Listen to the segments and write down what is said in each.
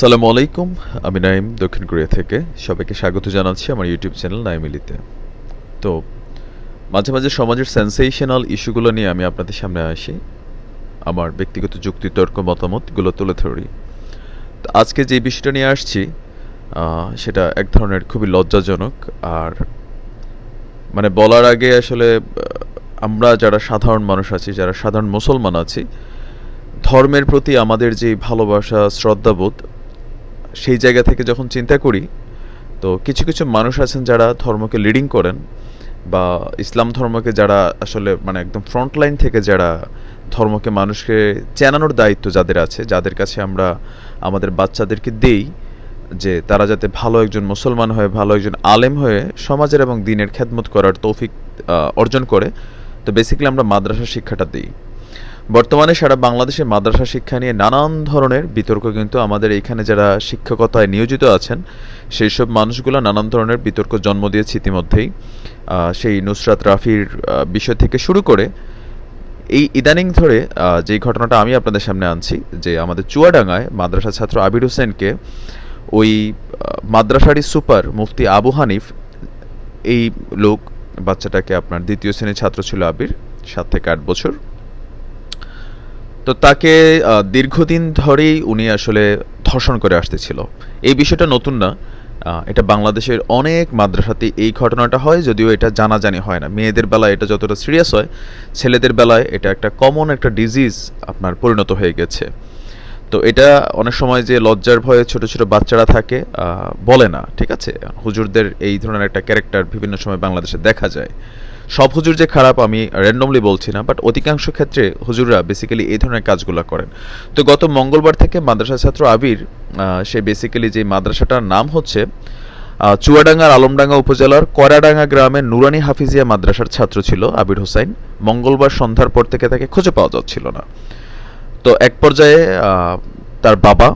সালামু আলাইকুম, আমি নাইম দক্ষিণ কোরিয়া থেকে। সবাইকে স্বাগত জানাচ্ছি আমার ইউটিউব চ্যানেল নাইমিলিতে। তো, মাঝে মাঝে সমাজের সেন্সেশনাল ইস্যুগুলো নিয়ে আমি আপনাদের সামনে আসি। আমার ব্যক্তিগত যুক্তিতর্ক মতামতগুলো তুলে ধরি। তো আজকে যে বিষয়টা নিয়ে আসছি সেটা এক ধরনের খুবই লজ্জাজনক। আর মানে বলার আগে আসলে, আমরা যারা সাধারণ মানুষ আছি, যারা সাধারণ মুসলমান আছি, ধর্মের প্রতি আমাদের যে ভালোবাসা, শ্রদ্ধাবোধ সেই জায়গা থেকে যখন চিন্তা করি, তো কিছু কিছু মানুষ আছেন যারা ধর্মকে লিডিং করেন বা ইসলাম ধর্মকে যারা আসলে মানে একদম ফ্রন্ট লাইন থেকে যারা ধর্মকে মানুষকে চেনানোর দায়িত্ব যাদের আছে, যাদের কাছে আমরা আমাদের বাচ্চাদেরকে দেই যে তারা যাতে ভালো একজন মুসলমান হয়ে, ভালো একজন আলেম হয়ে সমাজের এবং দিনের খেদমত করার তৌফিক অর্জন করে, তো বেসিক্যালি আমরা মাদ্রাসা শিক্ষাটা দিই। বর্তমানে সারা বাংলাদেশে মাদ্রাসা শিক্ষা নিয়ে নানান ধরনের বিতর্ক কিন্তু আমাদের এইখানে যারা শিক্ষকতায় নিয়োজিত আছেন সেই সব মানুষগুলো নানান ধরনের বিতর্ক জন্ম দিয়েছে ইতিমধ্যেই। সেই নুসরাত রাফির বিষয় থেকে শুরু করে এই ইদানিং ধরে যেই ঘটনাটা আমি আপনাদের সামনে আনছি, যে আমাদের চুয়াডাঙ্গায় মাদ্রাসা ছাত্র আবির হোসেনকে ওই মাদ্রাসারই সুপার মুফতি আবু হানিফ, এই লোক, বাচ্চাটাকে আপনার দ্বিতীয় শ্রেণির ছাত্র ছিল আবির, সাত থেকে আট বছর। তো তাকে দীর্ঘদিন ধরেই উনি আসলে ধর্ষণ করে আসতেছিল। এই বিষয়টা নতুন না। এটা বাংলাদেশের অনেক মাদ্রাসাতে এই ঘটনাটা হয়, যদিও এটা জানাজানি হয় না। মেয়েদের বেলায় এটা যতটা সিরিয়াস হয়, ছেলেদের বেলায় এটা একটা কমন একটা ডিজিজ আপনার পরিণত হয়ে গেছে। তো এটা অনেক সময় যে লজ্জার ভয়ে ছোট ছোট বাচ্চারা থাকে বলে না, ঠিক আছে? হুজুরদের এই ধরনের একটা ক্যারেক্টার বিভিন্ন সময় বাংলাদেশে দেখা যায়। সব হুজুর যে খারাপ আমি র্যান্ডমলি বলছি না বাট অধিকাংশ ক্ষেত্রে হুজুররা বেসিক্যালি এই ধরনের কাজগুলো করেন। তো গত মঙ্গলবার থেকে মাদ্রাসা ছাত্র আবির সে বেসিক্যালি যে মাদ্রাসাটার নাম হচ্ছে চুয়াডাঙ্গার আলমডাঙ্গা উপজেলার করাডাঙ্গা গ্রামের নুরানি হাফিজিয়া মাদ্রাসার ছাত্র ছিল আবির হোসাইন। মঙ্গলবার সন্ধ্যার পর থেকে তাকে খুঁজে পাওয়া যাচ্ছিল না। তো এক পর্যায়ে তার বাবা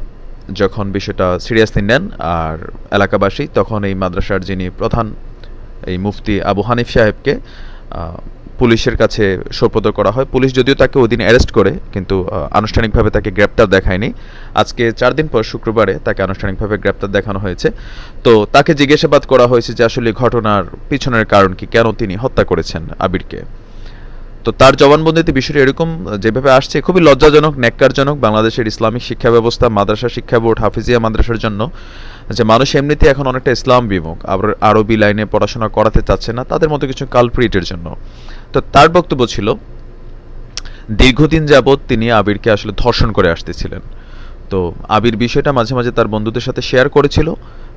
যখন বিষয়টা সিরিয়াসলি নেন আর এলাকাবাসী, তখন এই মাদ্রাসার যিনি প্রধান এই মুফতি আবু হানিফ সাহেবকে পুলিশের কাছে সোপর্দ করা হয়। পুলিশ যদিও তাকে ওই দিন অ্যারেস্ট করে, কিন্তু আনুষ্ঠানিকভাবে তাকে গ্রেপ্তার দেখায়নি। আজকে চার দিন পর শুক্রবারে তাকে আনুষ্ঠানিকভাবে গ্রেপ্তার দেখানো হয়েছে। তো তাকে জিজ্ঞাসাবাদ করা হয়েছে যে আসলে ঘটনার পিছনের কারণ কি? কেন তিনি হত্যা করেছেন আবিরকে? তো তার জবানবন্দিতে বিষয়টি এরকম, যেভাবে আসছে, খুবই লজ্জাজনক, ন্যাক্কারজনক বাংলাদেশের ইসলামিক শিক্ষা ব্যবস্থা, মাদ্রাসা শিক্ষা বোর্ড, হাফিজিয়া মাদ্রাসার জন্য, যে মানুষ এমনিতে এখন অনেকটা ইসলাম বিমুখ, আবার আরবি লাইনে পড়াশোনা করাতে চাচ্ছে না, তাদের মতো কিছু কালপ্রিটের জন্য। তো তার বক্তব্য ছিল, দীর্ঘদিন যাবৎ তিনি আবিরকে আসলে ধর্ষণ করে আসতেছিলেন। তো আবির বিষয়টা মাঝে মাঝে তার বন্ধুদের সাথে শেয়ার করেছিল,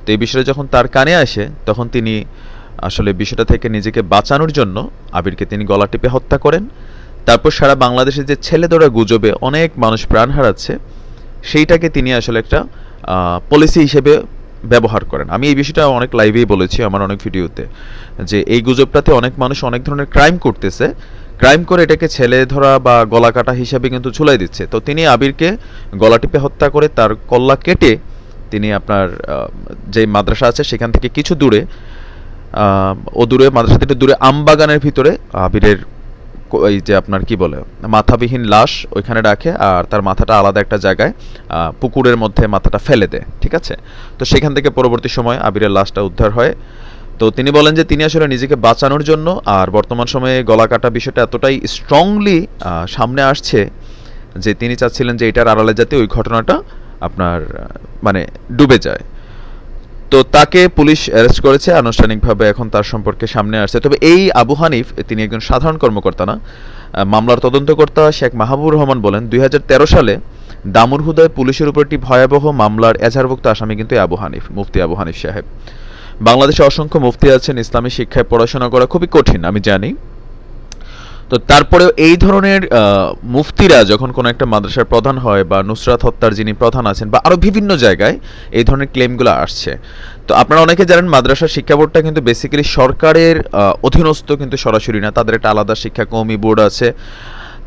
তো এই বিষয়টা যখন তার কানে আসে, তখন তিনি আসলে বিষয়টা থেকে নিজেকে বাঁচানোর জন্য আবিরকে তিনি গলা টিপে হত্যা করেন। তারপর সারা বাংলাদেশে যে ছেলেদোরা গুজবে অনেক মানুষ প্রাণ হারাচ্ছে, সেইটাকে তিনি আসলে একটা পলিসি হিসেবে ব্যবহার করেন। আমি এই বিষয়টা অনেক লাইভেই বলেছি, আমার অনেক ভিডিওতে যে এই গুজবটাতে অনেক মানুষ অনেক ধরনের ক্রাইম করতেছে। ক্রাইম করে এটাকে ছেলে ধরা বা গলা কাটা হিসাবে কিন্তু ঝুলাই দিচ্ছে। তো তিনি আবিরকে গলা টিপে হত্যা করে তার কল্লা কেটে তিনি আপনার যে মাদ্রাসা আছে সেখান থেকে কিছু দূরে ও দূরে, মাদ্রাসা থেকে দূরে আমবাগানের ভিতরে আবিরের এই যে আপনার কি বলে, মাথাবিহীন লাশ ওইখানে রাখে আর তার মাথাটা আলাদা একটা জায়গায় পুকুরের মধ্যে মাথাটা ফেলে দেয়, ঠিক আছে? তো সেখান থেকে পরবর্তী সময় আবিরের লাশটা উদ্ধার হয়। তো তিনি বলেন যে তিনি আসলে নিজেকে বাঁচানোর জন্য আর বর্তমান সময়ে গলা কাটা বিষয়টা এতটাই স্ট্রংলি সামনে আসছে যে তিনি চাচ্ছিলেন যে এটার আড়ালে যাতে ওই ঘটনাটা আপনার মানে ডুবে যায়। তো তাকে পুলিশ অ্যারেস্ট করেছে, আনুষ্ঠানিকভাবে এখন তার সম্পর্কে সামনে আসছে। তবে এই আবু হানিফ, তিনি একজন সাধারণ কর্মকর্তা না মামলার তদন্তকর্তা শেখ মাহবুবুর রহমান বলেন, দুই হাজার তেরো সালে দামুরহুদায় পুলিশের উপর একটি ভয়াবহ মামলার এজাহারভুক্ত আসামি কিন্তু আবু হানিফ, মুফতি আবু হানিফ সাহেব। বাংলাদেশে অসংখ্য মুফতি আছেন, ইসলামী শিক্ষায় পড়াশোনা করা খুবই কঠিন, আমি জানি। তো তারপরেও এই ধরনের মুফতিরা যখন কোনো একটা মাদ্রাসার প্রধান হয় বা নুসরাত হত্যার যিনি প্রধান আছেন বা আরও বিভিন্ন জায়গায় এই ধরনের ক্লেমগুলো আসছে। তো আপনারা অনেকে জানেন মাদ্রাসা শিক্ষা বোর্ডটা কিন্তু বেসিক্যালি সরকারের অধীনস্থ কিন্তু সরাসরি না, তাদের একটা আলাদা শিক্ষা কৌমি বোর্ড আছে।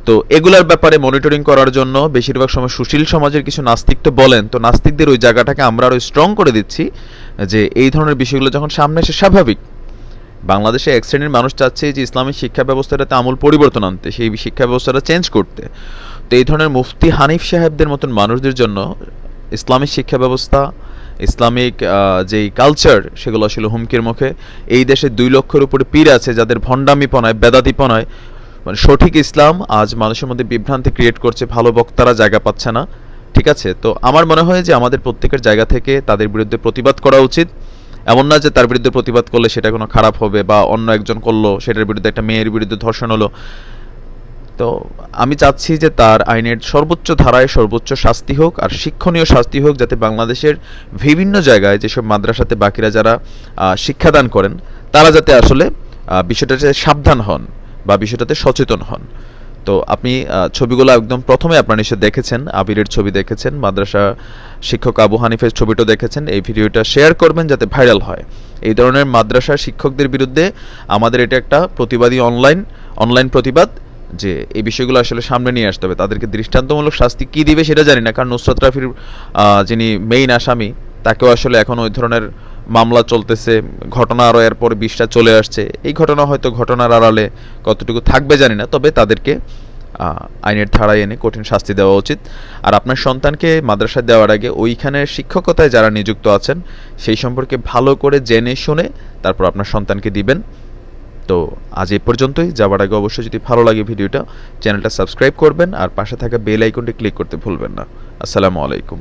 তো এগুলার ব্যাপারে মনিটরিং করার জন্য বেশিরভাগ সময় সুশীল সমাজের কিছু নাস্তিক তো বলেন, তো নাস্তিকদের ওই জায়গাটাকে আমরা আরও স্ট্রং করে দিচ্ছি যে এই ধরনের বিষয়গুলো যখন সামনে এসে স্বাভাবিক বাংলাদেশে এক শ্রেণির মানুষ চাচ্ছে যে ইসলামিক শিক্ষা ব্যবস্থাটাতে আমূল পরিবর্তন আনতে, সেই শিক্ষা ব্যবস্থাটা চেঞ্জ করতে। তো এই ধরনের মুফতি হানিফ সাহেবদের মতন মানুষদের জন্য ইসলামিক শিক্ষা ব্যবস্থা, ইসলামিক যেই কালচার সেগুলো আসলে হুমকির মুখে। এই দেশে দুই লক্ষের উপরে পীর আছে যাদের ভণ্ডামিপনায়, বেদাতিপনায় মানে সঠিক ইসলাম আজ মানুষের মধ্যে বিভ্রান্তি ক্রিয়েট করছে, ভালো বক্তারা জায়গা পাচ্ছে না। ঠিক আছে? তো আমার মনে হয় যে আমাদের প্রত্যেকের জায়গা থেকে তাদের বিরুদ্ধে প্রতিবাদ করা উচিত। এমন না যে তার বিরুদ্ধে প্রতিবাদ করলে সেটা কোনো খারাপ হবে বা অন্য একজন করল, সেটার বিরুদ্ধে একটা মেয়ের বিরুদ্ধে ধর্ষণ হলো। তো আমি চাচ্ছি যে তার আইনের সর্বোচ্চ ধারায় সর্বোচ্চ শাস্তি হোক আর শিক্ষণীয় শাস্তি হোক যাতে বাংলাদেশের বিভিন্ন জায়গায় যেসব মাদ্রাসাতে বাকিরা যারা শিক্ষাদান করেন, তারা যাতে আসলে বিষয়টাতে সাবধান হন বা বিষয়টাতে সচেতন হন। তো আপনি ছবিগুলো একদম প্রথমে আপনারা নিশ্চয় দেখেছেন, আবিরের ছবি দেখেছেন, মাদ্রাসা শিক্ষক আবু হানিফের ছবিটা দেখেছেন, এই ভিডিওটা শেয়ার করবেন যাতে ভাইরাল হয়। এই ধরনের মাদ্রাসা শিক্ষকদের বিরুদ্ধে আমাদের এটা একটা প্রতিবাদী অনলাইন অনলাইন প্রতিবাদ, যে এই বিষয়গুলো আসলে সামনে নিয়ে আসতে হবে। তাদেরকে দৃষ্টান্তমূলক শাস্তি কি দিবে সেটা জানি না, কারণ নুসরাত রাফির যিনি মেইন আসামি, তাকেও আসলে এখন ওই ধরনের মামলা চলতেছে, ঘটনা আরও এরপর বিশটা চলে আসছে। এই ঘটনা হয়তো ঘটনার আড়ালে কতটুকু থাকবে জানি না, তবে তাদেরকে আইনের ধারায় এনে কঠিন শাস্তি দেওয়া উচিত। আর আপনার সন্তানকে মাদ্রাসায় দেওয়ার আগে ওইখানের শিক্ষকতায় যারা নিযুক্ত আছেন, সেই সম্পর্কে ভালো করে জেনে শুনে তারপর আপনার সন্তানকে দিবেন। তো আজ এই পর্যন্তই যাওয়ার আগে অবশ্যই যদি ভালো লাগে ভিডিওটা, চ্যানেলটা সাবস্ক্রাইব করবেন আর পাশে থাকা বেল আইকনটি ক্লিক করতে ভুলবেন না। আসসালামু আলাইকুম।